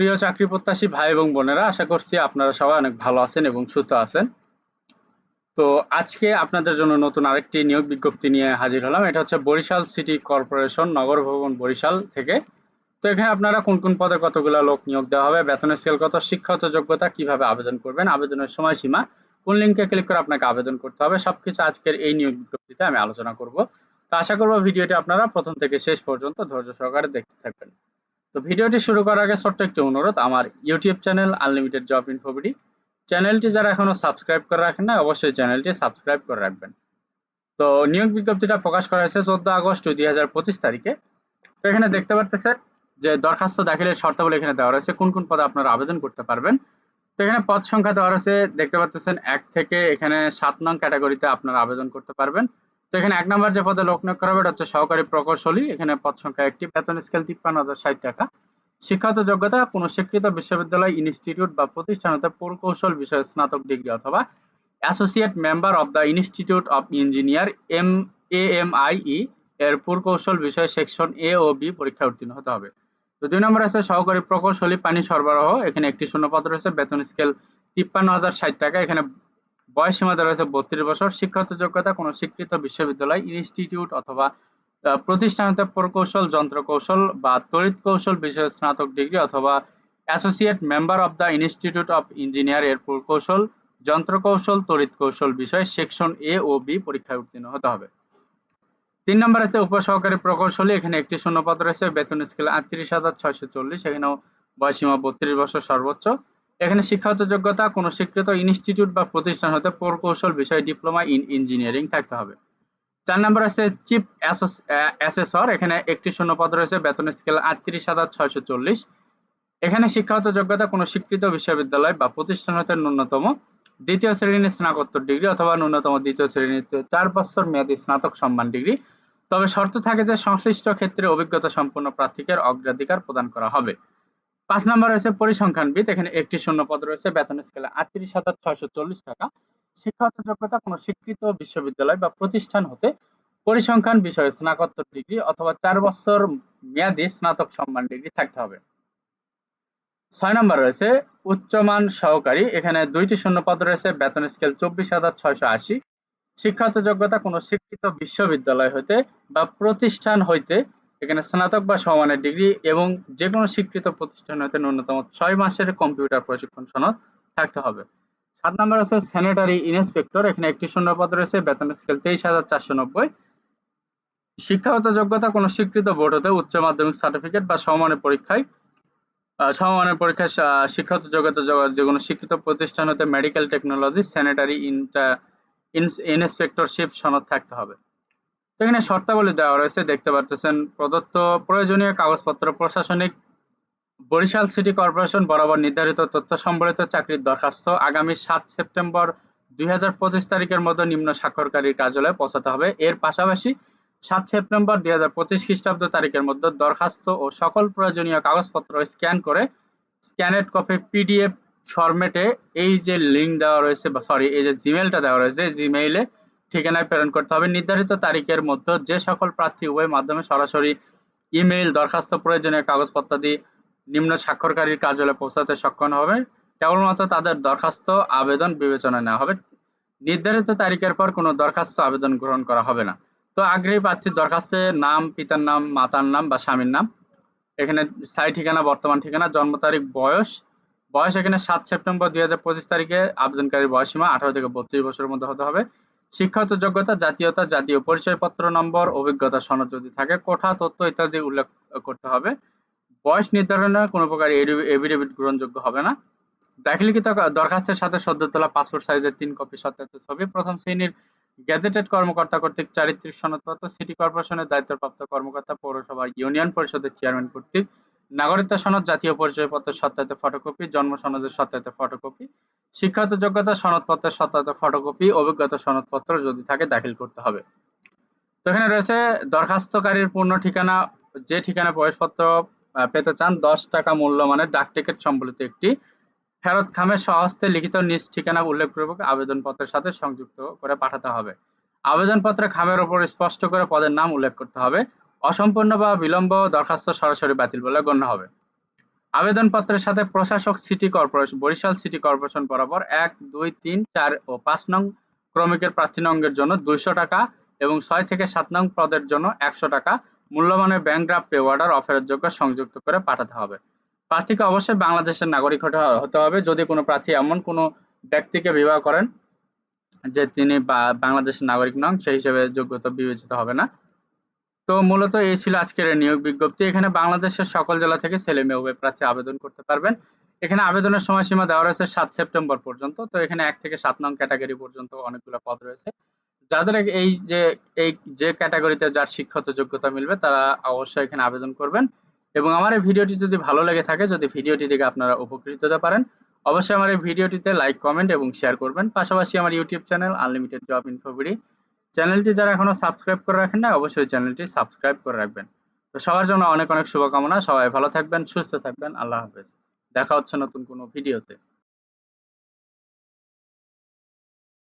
প্রিয় চাকরি প্রত্যাশী ভাই এবং বোনেরা, আশা করছি আপনারা সবাই অনেক ভালো আছেন এবং সুস্থ আছেন। তো আজকে আপনাদের জন্য নতুন আরেকটি নিয়োগ বিজ্ঞপ্তি নিয়ে হাজির হলাম। এটা হচ্ছে বরিশাল সিটি কর্পোরেশন, নগর ভবন বরিশাল থেকে। তো এখানে আপনারা কোন কোন পদে কতগুলো লোক নিয়োগ দেওয়া হবে, বেতনের স্কেল কত, শিক্ষাগত যোগ্যতা, কীভাবে আবেদন করবেন, আবেদনের সময়সীমা, কোন লিঙ্কে ক্লিক করে আপনাকে আবেদন করতে হবে, সবকিছু আজকের এই নিয়োগ বিজ্ঞপ্তিতে আমি আলোচনা করব। তো আশা করব ভিডিওটি আপনারা প্রথম থেকে শেষ পর্যন্ত ধৈর্য সহকারে দেখতে থাকবেন। তো ভিডিওটি শুরু করার আগে ছোট্ট একটি অনুরোধ, আমার YouTube channel unlimited job InfoBD চ্যানেলটি যারা এখনও সাবস্ক্রাইব করে রাখেন না অবশ্যই চ্যানেলটি সাবস্ক্রাইব করে রাখবেন। তো নিয়োগ বিজ্ঞপ্তিটা প্রকাশ করা হয়েছে চোদ্দ আগস্ট দুই হাজার পঁচিশ তারিখে। তো এখানে দেখতে পারতেছেন যে দরখাস্ত দাখিলের শর্তাবলী এখানে দেওয়া রয়েছে, কোন কোন পদে আপনারা আবেদন করতে পারবেন। তো এখানে পদ সংখ্যা দেওয়া রয়েছে, দেখতে পাচ্ছেন এক থেকে এখানে সাত নং ক্যাটাগরিতে আপনারা আবেদন করতে পারবেন। তো এখানে এক নম্বর যে পদে লোক নিয়োগ করা হবে, এটা হচ্ছে সহকারী প্রকৌশলী। এখানে পদ সংখ্যা একটি। বেতন স্কেল তিপ্পান্ন হাজার ষাট টাকা। শিক্ষাগত যোগ্যতা কোনো স্বীকৃত বিশ্ববিদ্যালয় ইনস্টিটিউট বা প্রতিষ্ঠান হতে প্রকৌশল বিষয়ে স্নাতক ডিগ্রি অথবা associate member of the institute of engineer M A M I E এর প্রকৌশল বিষয়ে সেকশন এ ও বি পরীক্ষা উত্তীর্ণ হতে হবে। তো দুই নম্বর আছে সহকারী প্রকৌশলী পানি সরবরাহ। এখানে একটি শূন্যপদ রয়েছে। বেতন স্কেল তিপ্পান্ন হাজার ষাট টাকা। এখানে বয়স সীমা রয়েছে বত্রিশ বছর। শিক্ষাগত যোগ্যতা, কোনো স্বীকৃত বিশ্ববিদ্যালয়, ইনস্টিটিউট অথবা প্রতিষ্ঠান হতে প্রকৌশল যন্ত্র কৌশল বা তড়িৎ কৌশল বিষয়ে স্নাতক ডিগ্রি অথবা associate member of the institute of engineer এর প্রকৌশল যন্ত্র কৌশল তড়িৎ কৌশল বিষয়ে সেকশন এ ও বি পরীক্ষায় উত্তীর্ণ হতে হবে। তিন নম্বর আছে উপসহকারী প্রকৌশলী। এখানে একটি শূন্যপদ রয়েছে। বেতন স্কেল আটত্রিশ হাজার ছয়শো চল্লিশ। এখানেও বয়সীমা বত্রিশ বছর সর্বোচ্চ। এখানে শিক্ষাগত যোগ্যতা, কোনো স্বীকৃত ইনস্টিটিউট বা প্রতিষ্ঠান হতে প্রকৌশল বিষয়ে ডিপ্লোমা ইন ইঞ্জিনিয়ারিং থাকতে হবে। চার নম্বর আছে চিফ অ্যাসেসর। এখানে একটি শূন্য পদ রয়েছে, বেতন স্কেল আটত্রিশ হাজার ছয়শো চল্লিশ। এখানে শিক্ষাগত যোগ্যতা, কোনো স্বীকৃত বিশ্ববিদ্যালয় বা প্রতিষ্ঠান হতে ন্যূনতম দ্বিতীয় শ্রেণির স্নাতকোত্তর ডিগ্রি অথবা ন্যূনতম দ্বিতীয় শ্রেণীতে চার বছর মেয়াদী স্নাতক সম্মান ডিগ্রি। তবে শর্ত থাকে যে সংশ্লিষ্ট ক্ষেত্রে অভিজ্ঞতা সম্পন্ন প্রার্থীকে অগ্রাধিকার প্রদান করা হবে। পাঁচ নম্বর রয়েছে পরিসংখ্যানবিদ। এখানে একটি শূন্য পদ রয়েছে, বেতন স্কেলে আটত্রিশ হাজার ছয়শো চল্লিশ টাকা। শিক্ষাগত যোগ্যতা কোনো স্বীকৃত বিশ্ববিদ্যালয় বা প্রতিষ্ঠান হতে পরিসংখ্যান বিষয়ে স্নাতকোত্তর ডিগ্রি অথবা চার বছর মেয়াদী স্নাতক সম্মান ডিগ্রি থাকতে হবে। ছয় নম্বর রয়েছে উচ্চমান সহকারী। এখানে দুইটি শূন্য পদ রয়েছে, বেতন স্কেল চব্বিশ হাজার ছয়শো আশি। শিক্ষাগত যোগ্যতা কোনো স্বীকৃত বিশ্ববিদ্যালয় হইতে বা প্রতিষ্ঠান হইতে এখানে স্নাতক বা সমানের ডিগ্রি এবং যে কোনো স্বীকৃত প্রতিষ্ঠান হতে ন্যূনতম ছয় মাসের কম্পিউটার প্রশিক্ষণ সনদ থাকতে হবে। সাত নম্বর আছে স্যানিটারি ইন্সপেক্টর এখানে একটি শূন্যপদ রয়েছে, বেতন স্কেল তেইশ হাজার চারশো নব্বই। শিক্ষাগত যোগ্যতা, কোনো স্বীকৃত বোর্ড হতে উচ্চ মাধ্যমিক সার্টিফিকেট বা সমমানের পরীক্ষায় সমমানের পরীক্ষায় শিক্ষাগত যোগ্যতা যে কোনো স্বীকৃত প্রতিষ্ঠান হতে মেডিকেল টেকনোলজি স্যানিটারি ইন্সপেক্টরশিপ সনদ থাকতে হবে। এখানে শর্তাবলী দেওয়া রয়েছে, দেখতে পারতেছেন। প্রদত্ত প্রয়োজনীয় কাগজপত্র, প্রশাসনিক বরিশাল সিটি কর্পোরেশন বরাবর নির্ধারিত তথ্য সম্বলিত চাকরির দরখাস্ত আগামী সাত সেপ্টেম্বর দুই হাজার পঁচিশ তারিখের মধ্যে নিম্ন স্বাক্ষরকারীর কার্যালয়ে পৌঁছাতে হবে। এর পাশাপাশি সাত সেপ্টেম্বর দুই হাজার পঁচিশ খ্রিস্টাব্দ তারিখের মধ্যে দরখাস্ত ও সকল প্রয়োজনীয় কাগজপত্র স্ক্যান করে স্ক্যানেড কপি পিডিএফ ফরম্যাটে এই যে লিঙ্ক দেওয়া রয়েছে বা সরি, এই যে জিমেলটা দেওয়া রয়েছে, জিমেইলে ঠিকানায় প্রেরণ করতে হবে। নির্ধারিত তারিখের মধ্যে যে সকল প্রার্থী উভয় মাধ্যমে সরাসরি ইমেইল, দরখাস্ত, প্রয়োজনীয় কাগজপত্রাদি নিম্ন স্বাক্ষরকারীর কার্যালয়ে পৌঁছাতে সক্ষম হবে। কেবলমাত্র তাদের দরখাস্ত, আবেদন বিবেচনায় নেওয়া হবে। নির্ধারিত তারিখের পর কোনো দরখাস্ত, আবেদন গ্রহণ করা হবে না। তো আগ্রহী প্রার্থীর দরখাস্তের নাম, পিতার নাম, মাতার নাম বা স্বামীর নাম। এখানে স্থায়ী ঠিকানা, বর্তমান ঠিকানা, জন্ম তারিখ, বয়স। বয়স এখানে সাত সেপ্টেম্বর দুই হাজার পঁচিশ তারিখে আবেদনকারীর বয়সীমা আঠারো থেকে বত্রিশ বছরের মধ্যে হতে হবে। শিক্ষাগত যোগ্যতা, জাতীয়তা, জাতীয় পরিচয়পত্র নম্বর, অভিজ্ঞতা সনদ যদি থাকে, কোঠা, তথ্য ইত্যাদি উল্লেখ করতে হবে। বয়স নির্ধারণে কোনো প্রকার এভিডেভিট গ্রহণযোগ্য হবে না। দাখিলকৃত দরখাস্তের সাথে সদ্য তোলা পাসপোর্ট সাইজের তিন কপি সত্যায়িত ছবি, প্রথম শ্রেণির গ্যাজেটেড কর্মকর্তা কর্তৃক চারিত্রিক সনদপত্র, সিটি কর্পোরেশনের দায়িত্বপ্রাপ্ত কর্মকর্তা, পৌরসভার ইউনিয়ন পরিষদের চেয়ারম্যান কর্তৃক নাগরিকতা সনদ, জাতীয় পরিচয়পত্রের সত্যায়িত ফটোকপি জন্ম সনদের সত্যায়িত ফটোকপি শিক্ষাগত যোগ্যতা সনদপত্রের সত্যায়িত ফটোকপি অভিজ্ঞতা সনদপত্র যদি থাকে দাখিল করতে হবে। তো এখানে রয়েছে দরখাস্তকারীর পূর্ণ ঠিকানা, যে ঠিকানা প্রবেশপত্র পেতে চান, দশ টাকা মূল্যমানের ডাক টিকিট সম্বলিত একটি ফেরত খামের সহস্তে লিখিত নিজ ঠিকানা উল্লেখপূর্বক আবেদনপত্রের সাথে সংযুক্ত করে পাঠাতে হবে। আবেদনপত্রে খামের ওপর স্পষ্ট করে পদের নাম উল্লেখ করতে হবে। অসম্পূর্ণ বা বিলম্ব দরখাস্ত সরাসরি বাতিল বলে গণ্য হবে। আবেদনপত্রের সাথে প্রশাসক City Corporation, Barisal City Corporation বরাবর এক, দুই, তিন, চার ও পাঁচ নং ক্রমিকের প্রার্থী নঙ্গের জন্য দুইশো টাকা এবং ছয় থেকে সাত নং পদের জন্য একশো টাকা মূল্যমানের ব্যাংক ড্রাফট পে অর্ডার অফারের যোগ্য সংযুক্ত করে পাঠাতে হবে। প্রার্থীকে অবশ্যই বাংলাদেশের নাগরিক হতে- হবে। যদি কোনো প্রার্থী এমন কোনো ব্যক্তিকে বিবাহ করেন যে তিনি বাংলাদেশের নাগরিক নন, সেই হিসেবে যোগ্যতা বিবেচিত হবে না। তো মূলত এই ছিল আজকের নিয়োগ বিজ্ঞপ্তি। এখানে বাংলাদেশের সকল জেলা থেকে ছেলে মেয়ে উভয় প্রার্থী আবেদন করতে পারবেন। এখানে আবেদনের সময়সীমা দেওয়া রয়েছে সাত সেপ্টেম্বর পর্যন্ত। তো এখানে এক থেকে সাত নং ক্যাটাগরি পর্যন্ত অনেকগুলো পদ রয়েছে। যাদের এই যে এই যে ক্যাটাগরিতে যার শিক্ষাগত যোগ্যতা মিলবে, তারা অবশ্যই এখানে আবেদন করবেন। এবং আমার এই ভিডিওটি যদি ভালো লেগে থাকে, যদি ভিডিওটি দেখে আপনারা উপকৃত হতে পারেন, অবশ্যই আমার এই ভিডিওটিতে লাইক, কমেন্ট এবং শেয়ার করবেন। পাশাপাশি আমার YouTube channel unlimited job InfoBD চ্যানেলটি যারা এখনও সাবস্ক্রাইব করে রাখেন না অবশ্যই চ্যানেলটি সাবস্ক্রাইব করে রাখবেন। তো সবার জন্য অনেক অনেক শুভকামনা। সবাই ভালো থাকবেন, সুস্থ থাকবেন। আল্লাহ হাফেজ। দেখা হচ্ছে নতুন কোনো ভিডিওতে।